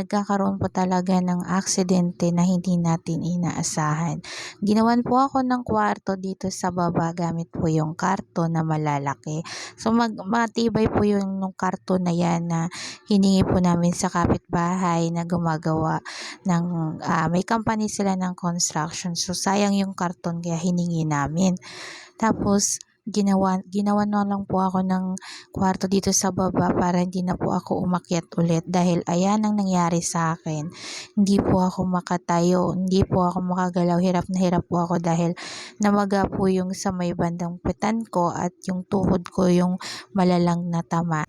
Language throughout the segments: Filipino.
nagkakaroon po talaga ng aksidente na hindi natin inaasahan. Ginawan po ako ng kwarto dito sa baba gamit po yung karton na malalaki. So mag matibay po yung nung karton na yan na hiningi po namin sa kapitbahay na gumagawa ng ah, may company sila ng construction. So sayang yung karton kaya hiningi namin. Tapos ginawa ginawan na lang po ako ng kwarto dito sa baba para hindi na po ako umakyat ulit dahil ayan ang nangyari sa akin. Hindi po ako makatayo, hindi po ako makagalaw, hirap na hirap po ako dahil namaga po yung sa may bandang pitan ko at yung tuhod ko yung malalang natama.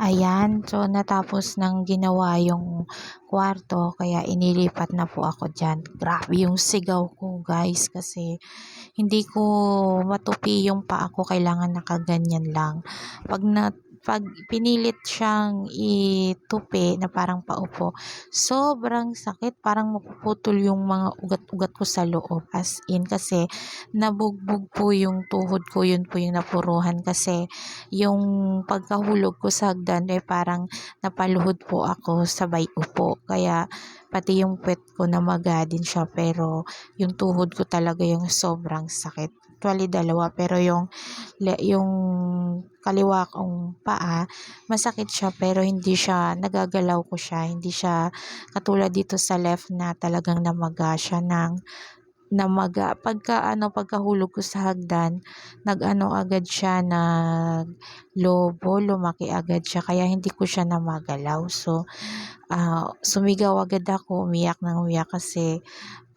Ayan, so natapos nang ginawa yung kwarto kaya inilipat na po ako dyan. Grabe yung sigaw ko guys kasi hindi ko matupi yung paa ko, kailangan nakaganyan lang. Pag na pag pinilit siyang itupi na parang paupo, sobrang sakit. Parang mapuputol yung mga ugat-ugat ko sa loob. As in, kasi nabugbog po yung tuhod ko. Yun po yung napuruhan kasi yung pagkahulog ko sa hagdan eh parang napaluhod po ako sabay upo. Kaya pati yung pet ko namaga din siya pero yung tuhod ko talaga yung sobrang sakit. Actually dalawa pero yung yung kaliwa kong paa masakit siya pero hindi siya nagagalaw ko siya. Hindi siya katulad dito sa left na talagang namaga siya ng namaga. Pagka ano pagkahulog ko sa hagdan nag-ano agad siya nag lobo lumaki agad siya kaya hindi ko siya namagalaw. So ah, sumigaw agad ako umiyak nang umiyak kasi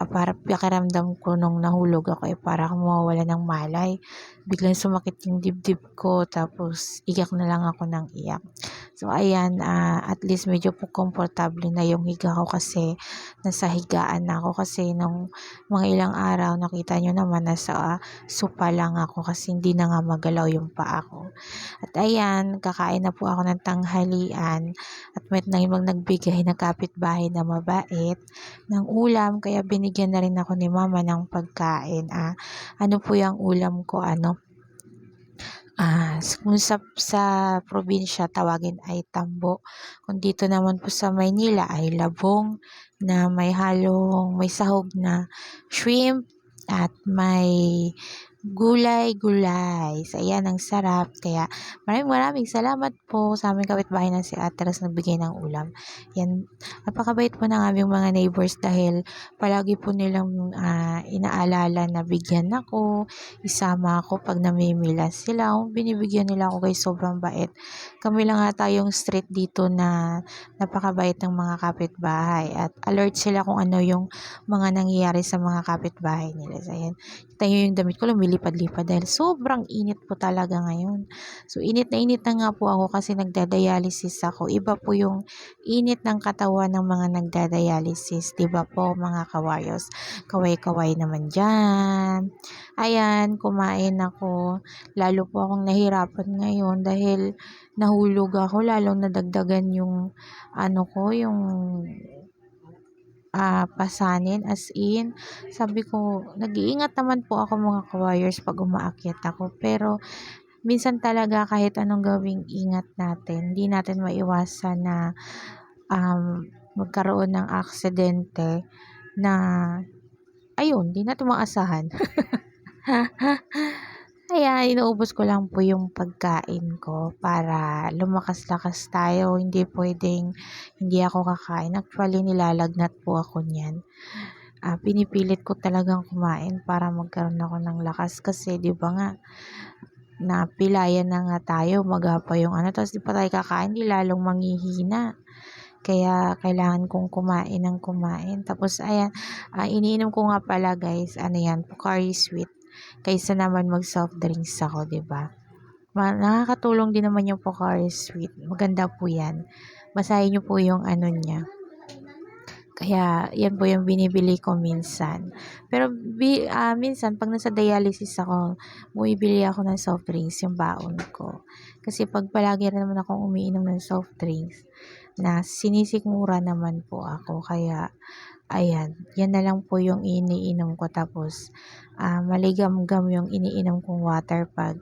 ah, para pakiramdam ko nung nahulog ako eh para akong mawawala ng malay. Biglang sumakit yung dibdib ko tapos iyak na lang ako ng iyak so ayan ah, at least medyo po komportable na yung higa ko kasi nasa higaan na ako kasi nung mga ilang araw nakita nyo naman nasa ah, sopa lang ako kasi hindi na nga magalaw yung paa ko. At ayan kakain na po ako ng tanghalian at may nang nagbigay ng kapitbahay na mabait ng ulam kaya binigyan na rin ako ni mama ng pagkain. Ah ano po yung ulam ko? Ano Ah, kung sa, sa probinsya tawagin ay tambo. Kung dito naman po sa Maynila ay labong na may halong, may sahog na shrimp at may gulay-gulay. So, ayan, ang sarap. Kaya, maraming maraming salamat po sa aming kapitbahay na si Ate Ros nagbigay ng ulam. Yan, napakabait po ng aming mga neighbors dahil palagi po nilang ah, inaalala na bigyan ako, isama ako pag namimila sila. Kung binibigyan nila ako kay sobrang bait. Kami lang nga tayong street dito na napakabait ng mga kapitbahay at alert sila kung ano yung mga nangyayari sa mga kapitbahay nila. So, ayan, kita nyo yung damit ko lumilipad-lipad dahil sobrang init po talaga ngayon. So, init na init na nga po ako kasi nagdadialysis ako. Iba po yung init ng katawan ng mga nagdadialysis. Diba po mga kawayos? Kaway-kaway naman dyan. Ayan, kumain ako. Lalo po akong nahirapan ngayon dahil nahulog ako. Lalong nadagdagan yung ano ko, yung ah, pasanin as in sabi ko nag-iingat naman po ako mga ka-wires pag umaakyat ako pero minsan talaga kahit anong gawing ingat natin hindi natin maiwasan na um, magkaroon ng aksidente na ayun, hindi natin maasahan. Kaya inuubos ko lang po yung pagkain ko para lumakas-lakas tayo. Hindi pwedeng hindi ako kakain. Actually, nilalagnat po ako niyan. Ah, pinipilit ko talagang kumain para magkaroon ako ng lakas kasi 'di ba nga napilayan na nga tayo, maga pa yung ano, tapos di pa tayo kakain, di lalong manghihina. Kaya kailangan kong kumain ng kumain. Tapos ayan, ah, iniinom ko nga pala guys, ano yan, Pocari Sweet. Kaysa naman mag soft drinks ako, 'di ba? Nakakatulong din naman yung Pocari Sweet. Maganda po 'yan. Basahin niyo po yung ano niya. Kaya, yan po yung binibili ko minsan. Pero, bi, ah, minsan, pag nasa dialysis ako, bumibili ako ng soft drinks, yung baon ko. Kasi pag palagi rin naman akong umiinom ng soft drinks, na sinisikmura naman po ako. Kaya, ayan, yan na lang po yung iniinom ko. Tapos, ah, maligam-gam yung iniinom kong water pag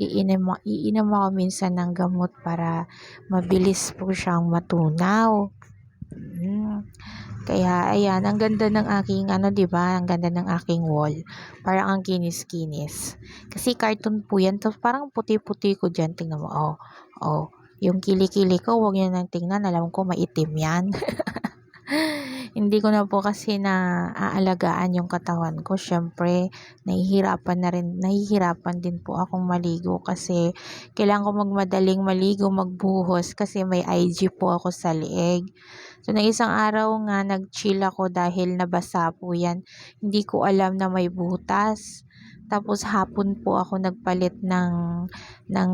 iinom, iinom ako minsan ng gamot para mabilis po siyang matunaw. Hmm. Kaya ayan, ang ganda ng aking ano 'di ba, ang ganda ng aking wall. Parang ang kinis-kinis. Kasi cartoon po 'yan tapos parang puti-puti ko diyan tingnan mo, oh, oh. Yung kili-kili ko huwag niyo nang tingnan alam ko maitim 'yan. Hindi ko na po kasi naaalagaan yung katawan ko. Siyempre, nahihirapan na rin, nahihirapan din po akong maligo kasi kailangan ko magmadaling maligo, magbuhos kasi may IG po ako sa leeg. So, nang isang araw nga, nag-chill ako dahil nabasa po yan. Hindi ko alam na may butas. Tapos hapon po ako nagpalit ng, ng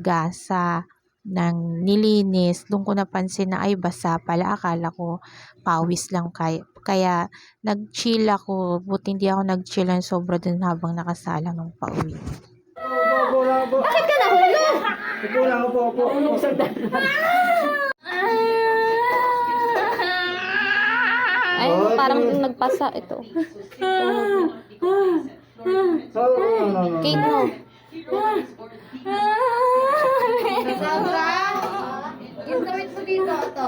gasa ng nilinis, doon ko napansin na ay basa pala. Akala ko pawis lang kaya, kaya nag-chill ako. Buti hindi ako nag-chill ng sobra dun habang nakasala ng pauwi. Bakit ka nahulog? Lang, opo, opo. Nahulog sa daan. Ay, parang nagpasa ito. Oh, no, mo. Yung damit mo dito, ito.